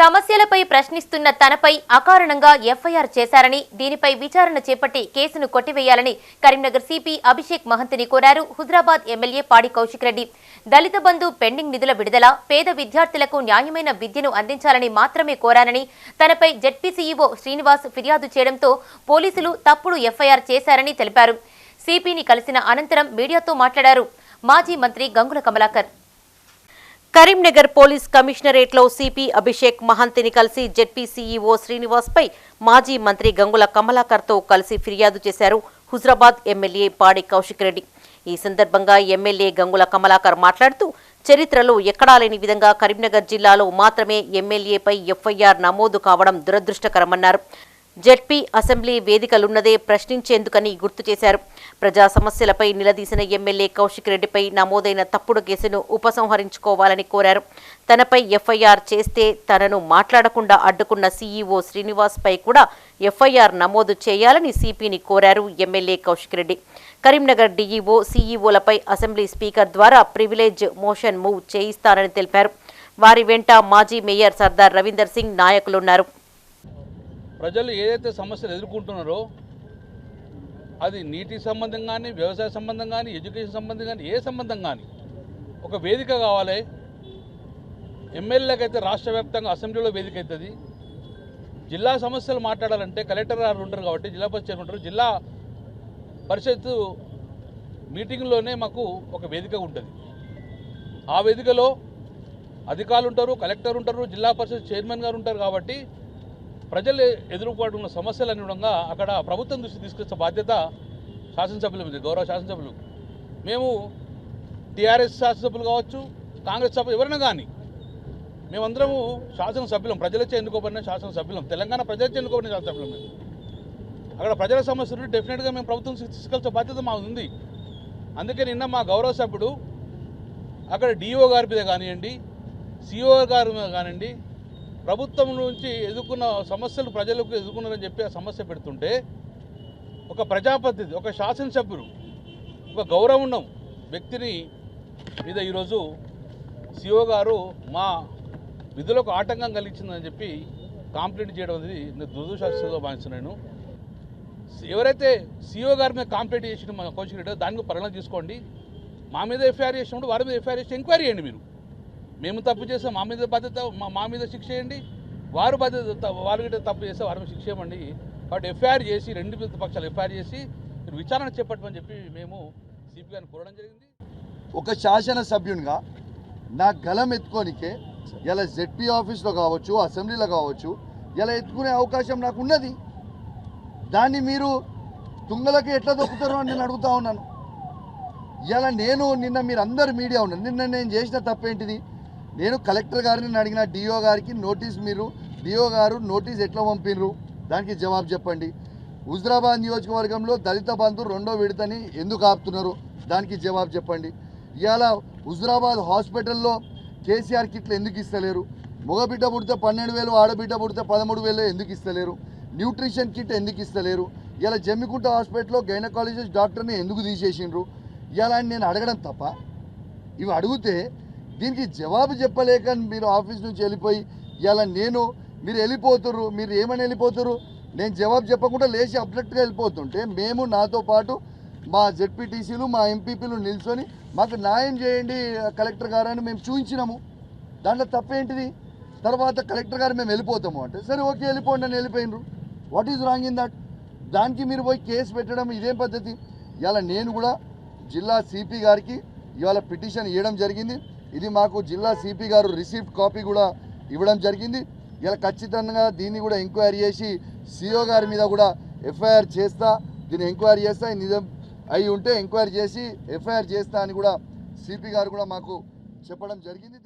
సమస్యలపై ప్రశ్నిస్తున్న తనపై అకారణంగా ఎఫ్ఐఆర్ చేశారని దీనిపై విచారణ చేపట్టి కేసును కొట్టివేయాలని కరీంనగర్ సిపి అభిషేక్ మహంతిని కోరారు హుజరాబాద్ ఎమ్మెల్యే పాడి కౌశిక్ రెడ్డి. దళిత బంధు పెండింగ్ నిధుల విడుదల పేద విద్యార్థులకు న్యాయమైన విద్యను అందించాలని మాత్రమే కోరానని తనపై జెడ్పీసీఈఓ శ్రీనివాస్ ఫిర్యాదు చేయడంతో పోలీసులు తప్పుడు ఎఫ్ఐఆర్ చేశారని తెలిపారు. సిపిని కలిసిన అనంతరం మీడియాతో మాట్లాడారు మాజీ మంత్రి గంగుల కమలాకర్. కరీంనగర్ పోలీస్ కమిషనరేట్లో సిపి అభిషేక్ మహంతిని కలిసి జెడ్పీ సీఈఓ శ్రీనివాస్పై మాజీ మంత్రి గంగుల కమలాకర్తో కలిసి ఫిర్యాదు చేశారు హుజరాబాద్ ఎమ్మెల్యే పాడి కౌశిక్ రెడ్డి. ఈ సందర్భంగా ఎమ్మెల్యే గంగుల కమలాకర్ మాట్లాడుతూ చరిత్రలో ఎక్కడా లేని విధంగా కరీంనగర్ జిల్లాలో మాత్రమే ఎమ్మెల్యేపై ఎఫ్ఐఆర్ నమోదు కావడం దురదృష్టకరమన్నారు. జెడ్పీ అసెంబ్లీ వేదికలున్నదే ప్రశ్నించేందుకని గుర్తు చేశారు. ప్రజా సమస్యలపై నిలదీసిన ఎమ్మెల్యే కౌశిక్ రెడ్డిపై నమోదైన తప్పుడు కేసును ఉపసంహరించుకోవాలని కోరారు. తనపై ఎఫ్ఐఆర్ చేస్తే తనను మాట్లాడకుండా అడ్డుకున్న సీఈఓ శ్రీనివాస్పై కూడా ఎఫ్ఐఆర్ నమోదు చేయాలని సిపిని కోరారు ఎమ్మెల్యే కౌశిక్ రెడ్డి. కరీంనగర్ డీఈఓ సీఈఓలపై అసెంబ్లీ స్పీకర్ ద్వారా ప్రివిలేజ్ మోషన్ మూవ్ చేయిస్తారని తెలిపారు. వారి వెంట మాజీ మేయర్ సర్దార్ రవీందర్ సింగ్ నాయకులున్నారు. ప్రజలు ఏదైతే సమస్యలు ఎదుర్కొంటున్నారో అది నీటి సంబంధం కానీ వ్యవసాయ సంబంధం కానీ ఎడ్యుకేషన్ సంబంధం కానీ ఏ సంబంధం కానీ ఒక వేదిక కావాలి. ఎమ్మెల్యేలకైతే రాష్ట్ర వ్యాప్తంగా అసెంబ్లీలో వేదిక అవుతుంది జిల్లా సమస్యలు మాట్లాడాలంటే కలెక్టర్ గారు ఉంటారు కాబట్టి జిల్లా పరిషత్ ఉంటారు. జిల్లా పరిషత్ మీటింగ్లోనే మాకు ఒక వేదిక ఉంటుంది. ఆ వేదికలో అధికారులు ఉంటారు కలెక్టర్ ఉంటారు జిల్లా పరిషత్ చైర్మన్ గారు ఉంటారు కాబట్టి ప్రజలు ఎదుర్కొంటున్న సమస్యలు అనుగుణంగా అక్కడ ప్రభుత్వం దృష్టి తీసుకొచ్చే బాధ్యత శాసనసభ్యుల మీద గౌరవ శాసనసభ్యులు. మేము టీఆర్ఎస్ శాసనసభ్యులు కావచ్చు కాంగ్రెస్ సభ్యులు ఎవరైనా కానీ మేమందరము శాసనసభ్యులం ప్రజలచే ఎన్నుకోబడిన శాసనసభ్యులం. తెలంగాణ ప్రజలచే ఎన్నుకోబడిన శాసనసభ్యులం మేము. అక్కడ ప్రజల సమస్యలు డెఫినెట్గా మేము ప్రభుత్వం తీసుకెళ్తే బాధ్యత మాకు ఉంది. అందుకే నిన్న మా గౌరవ సభ్యుడు అక్కడ డిఓ గారి మీద కానివ్వండి సిఓ గారి మీద కానివ్వండి ప్రభుత్వం నుంచి ఎదుర్కొన్న సమస్యలు ప్రజలకు ఎదుర్కొన్నారని చెప్పి ఆ సమస్య పెడుతుంటే ఒక ప్రజాప్రతినిధి ఒక శాసనసభ్యుడు ఒక గౌరవం ఉన్న వ్యక్తిని మీద ఈరోజు సిఓ గారు మా విధులకు ఆటంకం కలిగించిందని చెప్పి కాంప్లైంట్ చేయడం అనేది నేను దురదృష్టంగా భావిస్తున్నాను. ఎవరైతే సిఓ గారి మీద కాంప్లైంట్ చేసిన మన కోచింగ్ రెడ్డి దానికి పరిణామం తీసుకోండి. మా మీద ఎఫ్ఐఆర్ చేసినప్పుడు వారి మీద ఎఫ్ఐఆర్ చేసి ఎంక్వైరీ చేయండి మీరు. మేము తప్పు చేస్తాం మా మీద బాధ్యత మా- మీద శిక్ష చేయండి వారు బాధ్యత వారు గిట్ట తప్పు చేస్తే వారి మీద శిక్ష చేయమండి కాబట్టి ఎఫ్ఐఆర్ చేసి రెండు పక్షాలు ఎఫ్ఐఆర్ చేసి మీరు విచారణ చేపట్టమని చెప్పి మేము సిపి గారిని కోరడం జరిగింది. ఒక శాసనసభ్యునిగా నా గలం ఎత్తుకోనికే ఇలా జెడ్పీ ఆఫీస్లో కావచ్చు అసెంబ్లీలో కావచ్చు ఇలా ఎత్తుకునే అవకాశం నాకు ఉన్నది దాన్ని మీరు తుంగలకి ఎట్లా దొక్కుతారు అని నేను అడుగుతా ఉన్నాను. ఇలా నేను నిన్న మీరు అందరు మీడియా ఉన్నారు. నిన్న నేను చేసిన తప్పేంటిది? నేను కలెక్టర్ గారిని అడిగిన డిఓ గారికి నోటీస్ మీరు డిఓ గారు నోటీస్ ఎట్లా పంపినరు? దానికి జవాబు చెప్పండి. హుజరాబాద్ నియోజకవర్గంలో దళిత బంధు రెండో విడతని ఎందుకు ఆపుతున్నారు? దానికి జవాబు చెప్పండి. ఇవాళ హుజరాబాద్ హాస్పిటల్లో కేసీఆర్ కిట్లు ఎందుకు ఇస్తలేరు? మగబిడ్డ పుడితే పన్నెండు వేలు ఆడబిడ్డ పుడితే పదమూడు వేలు ఎందుకు ఇస్తలేరు? న్యూట్రిషన్ కిట్ ఎందుకు ఇస్తలేరు? ఇలా జమ్మికుంట హాస్పిటల్లో గైనకాలజిస్ట్ డాక్టర్ని ఎందుకు తీసేసిండ్రు? ఇలా అని నేను అడగడం తప్ప ఇవి అడిగితే దీనికి జవాబు చెప్పలేక మీరు ఆఫీస్ నుంచి వెళ్ళిపోయి ఇలా నేను మీరు వెళ్ళిపోతుర్రు మీరు ఏమని వెళ్ళిపోతుర్రు? నేను జవాబు చెప్పకుండా లేచి అప్డెట్గా వెళ్ళిపోతుంటే మేము నాతో పాటు మా జెడ్పీటీసీలు మా ఎంపీపీలు నిల్చొని మాకు న్యాయం చేయండి కలెక్టర్ గారు అని మేము చూపించినాము దాంట్లో తప్పేంటిది? తర్వాత కలెక్టర్ గారు మేము వెళ్ళిపోతాము అంటే సరే ఓకే వెళ్ళిపోండి అని వెళ్ళిపోయినరు. What is wrong in that దానికి మీరు పోయి కేసు పెట్టడం ఇదేం పద్ధతి? ఇవాళ నేను కూడా జిల్లా సిపి గారికి ఇవాళ పిటిషన్ ఇవ్వడం జరిగింది. ఇది మాకు జిల్లా సిపి గారు రిసీప్ట్ కాపీ కూడా ఇవ్వడం జరిగింది. ఇలా ఖచ్చితంగా దీన్ని కూడా ఎంక్వైరీ చేసి సిఓ గారి మీద కూడా ఎఫ్ఐఆర్ చేస్తా దీన్ని ఎంక్వైరీ చేస్తా నిజం అయి ఉంటే ఎంక్వైరీ చేసి ఎఫ్ఐఆర్ చేస్తా అని కూడా సిపి గారు కూడా మాకు చెప్పడం జరిగింది.